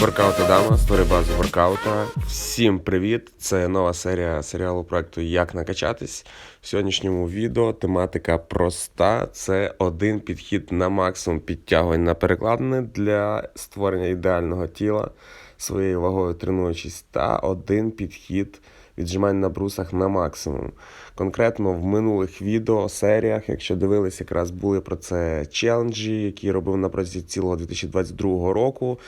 Воркаут Адама, створює базу воркаута. Всім привіт! Це нова серія серіалу проекту Як накачатись. В сьогоднішньому відео тематика проста: це один підхід на максимум підтягувань на перекладини для створення ідеального тіла своєю вагою тренуючись, та один підхід віджимань на брусах на максимум. Конкретно в минулих відео, серіях, якщо дивились, якраз були про це челенджі, які робив на протязі цілого 2022 року.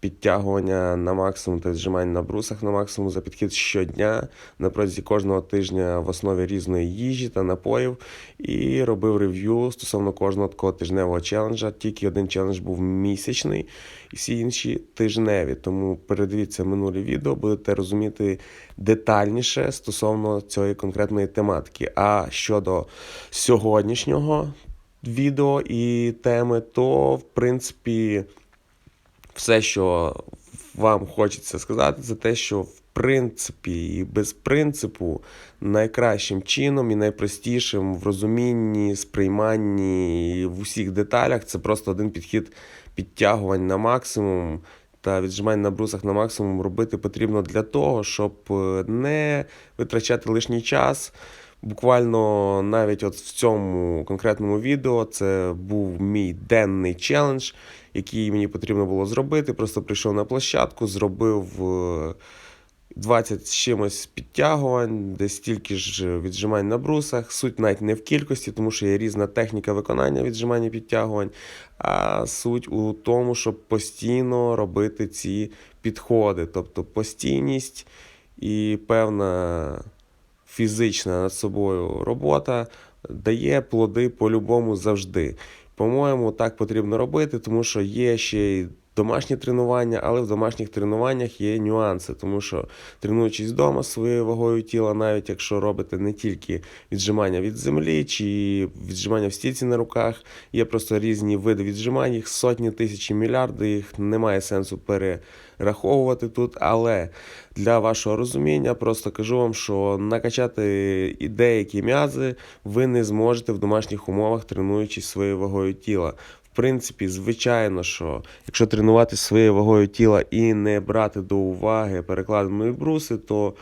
Підтягування на максимум та віджимань на брусах на максимум за підхід щодня на протязі кожного тижня в основі різної їжі та напоїв. І робив рев'ю стосовно кожного такого тижневого челенджа. Тільки один челендж був місячний, і всі інші тижневі. Тому передивіться минулі відео, будете розуміти детальніше стосовно цієї конкретної тематики. А щодо сьогоднішнього відео і теми, то в принципі. Все, що вам хочеться сказати, це те, що в принципі і без принципу найкращим чином і найпростішим в розумінні, сприйманні і в усіх деталях це просто один підхід підтягувань на максимум. Та віджимань на брусах на максимум робити потрібно для того, щоб не витрачати лишній час. Буквально навіть от в цьому конкретному відео це був мій денний челендж, який мені потрібно було зробити. Просто прийшов на площадку, зробив е, 20 з чимось підтягувань, десь стільки ж віджимань на брусах. Суть навіть не в кількості, тому що є різна техніка виконання віджимань і підтягувань. А суть у тому, щоб постійно робити ці підходи, тобто постійність і певна фізична над собою робота дає плоди по-любому завжди. По-моєму, так потрібно робити, тому що є ще й домашні тренування, але в домашніх тренуваннях є нюанси, тому що тренуючись вдома своєю вагою тіла, навіть якщо робите не тільки віджимання від землі чи віджимання в стільці на руках, є просто різні види віджимань, їх сотні тисячі мільярди, їх немає сенсу перераховувати тут. Але для вашого розуміння просто кажу вам, що накачати і деякі м'язи ви не зможете в домашніх умовах, тренуючись своєю вагою тіла. В принципі, звичайно, що якщо тренуватися своєю вагою тіла і не брати до уваги перекладені бруси, то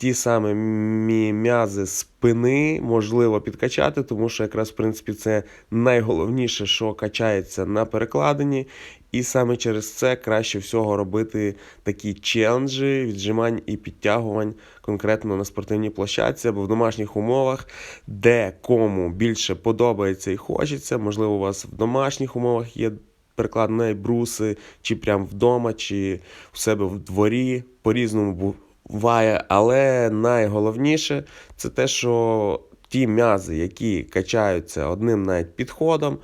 ті самі м'язи спини можливо підкачати, тому що якраз в принципі це найголовніше, що качається на перекладині. І саме через це краще всього робити такі челенджі, віджимань і підтягувань конкретно на спортивній площадці або в домашніх умовах, де кому більше подобається і хочеться. Можливо, у вас в домашніх умовах є перекладні бруси, чи прямо вдома, чи в себе в дворі. По-різному буває. Але найголовніше це те, що ті м'язи, які качаються одним навіть підходом.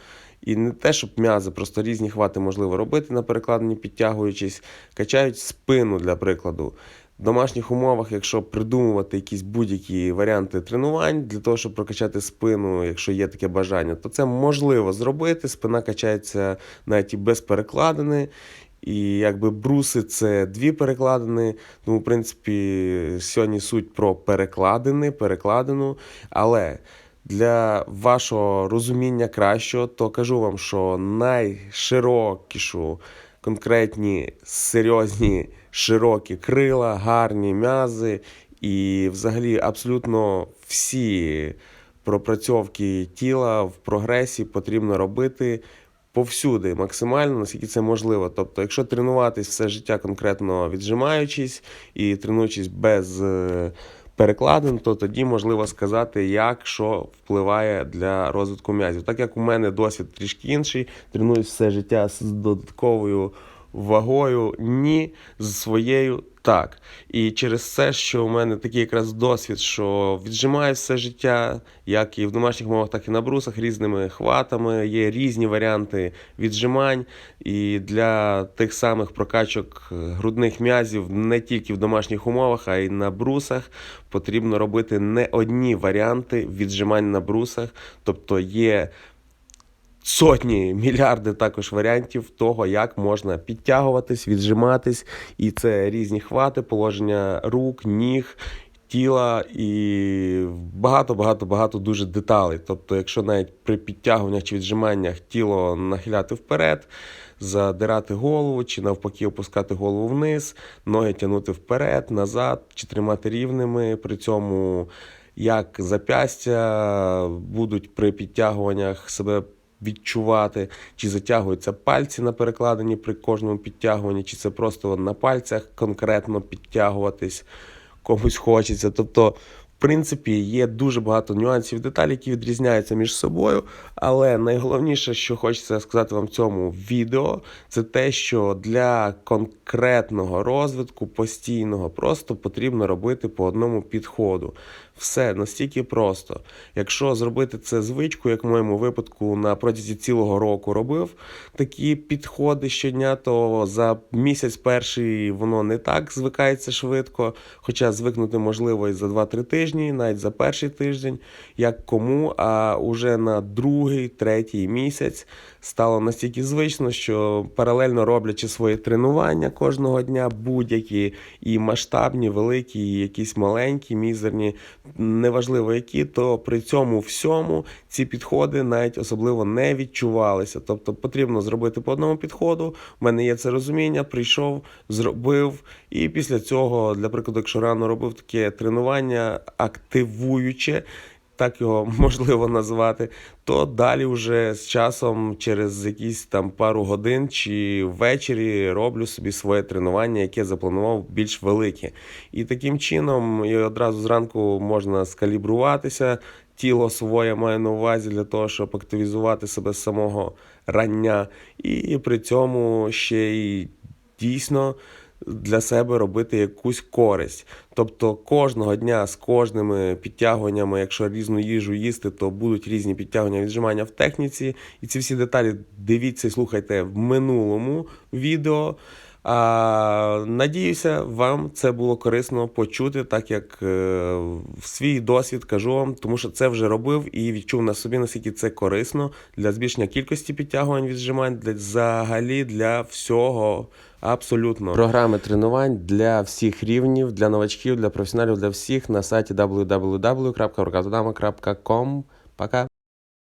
І не те, щоб м'язи, просто різні хвати можливо робити на перекладині, підтягуючись, качають спину для прикладу. В домашніх умовах, якщо придумувати якісь будь-які варіанти тренувань для того, щоб прокачати спину, якщо є таке бажання, то це можливо зробити. Спина качається навіть і без перекладини. І якби бруси це дві перекладини. Тому, в принципі, сьогодні суть про перекладини, перекладину. Але для вашого розуміння кращого, то кажу вам, що найширокішу, конкретні, серйозні, широкі крила, гарні м'язи і взагалі абсолютно всі пропрацьовки тіла в прогресі потрібно робити. Повсюди, максимально, наскільки це можливо. Тобто, якщо тренуватись все життя конкретно віджимаючись і тренуючись без е, перекладин, то тоді можливо сказати, як що впливає для розвитку м'язів. Так як у мене досвід трішки інший, тренуюсь все життя з додатковою вагою, ні, з своєю. Так, і через це, що у мене такий якраз досвід, що віджимаю все життя, як і в домашніх мовах, так і на брусах, різними хватами. Є різні варіанти віджимань. І для тих самих прокачок грудних м'язів не тільки в домашніх умовах, а й на брусах потрібно робити не одні варіанти віджимань на брусах. Тобто є сотні мільярди також варіантів того, як можна підтягуватись, віджиматись, і це різні хвати, положення рук, ніг. Тіла і багато-багато багато дуже деталей. Тобто, якщо навіть при підтягуваннях чи віджиманнях тіло нахиляти вперед, задирати голову, чи навпаки опускати голову вниз, ноги тягнути вперед, назад, чи тримати рівними. При цьому як запястя будуть при підтягуваннях себе відчувати, чи затягуються пальці на перекладині при кожному підтягуванні, чи це просто на пальцях конкретно підтягуватись комусь хочеться. Тобто, принципі, є дуже багато нюансів, деталей, які відрізняються між собою. Але найголовніше, що хочеться сказати вам в цьому відео, це те, що для конкретного розвитку постійного просто потрібно робити по одному підходу. Все настільки просто. Якщо зробити це звичку, як в моєму випадку на протязі цілого року робив такі підходи щодня, то за місяць перший воно не так звикається швидко. Хоча звикнути можливо і за 2-3 тижні, навіть за перший тиждень, як кому. А уже на другий, третій місяць стало настільки звично, що паралельно роблячи свої тренування кожного дня, будь-які і масштабні, великі, і якісь маленькі, мізерні, неважливо які, то при цьому всьому ці підходи навіть особливо не відчувалися. Тобто потрібно зробити по одному підходу. У мене є це розуміння, прийшов, зробив. І після цього, для прикладу, якщо рано робив таке тренування активуюче. Так його можливо назвати, то далі вже з часом, через якісь там пару годин чи ввечері роблю собі своє тренування, яке запланував більш велике. І таким чином і одразу зранку можна скалібруватися. Тіло своє маю на увазі для того, щоб активізувати себе з самого рання, і при цьому ще й дійсно для себе робити якусь користь. Тобто кожного дня з кожними підтягуваннями, якщо різну їжу їсти, то будуть різні підтягування віджимання в техніці. І ці всі деталі дивіться і слухайте в минулому відео. А, надіюся, вам це було корисно почути, так як е, свій досвід кажу вам, тому що це вже робив і відчув на собі, наскільки це корисно для збільшення кількості підтягувань віджимань, для взагалі для всього. Абсолютно програми тренувань для всіх рівнів, для новачків, для професіоналів, для всіх на сайті www.workoutodama.com. Пока.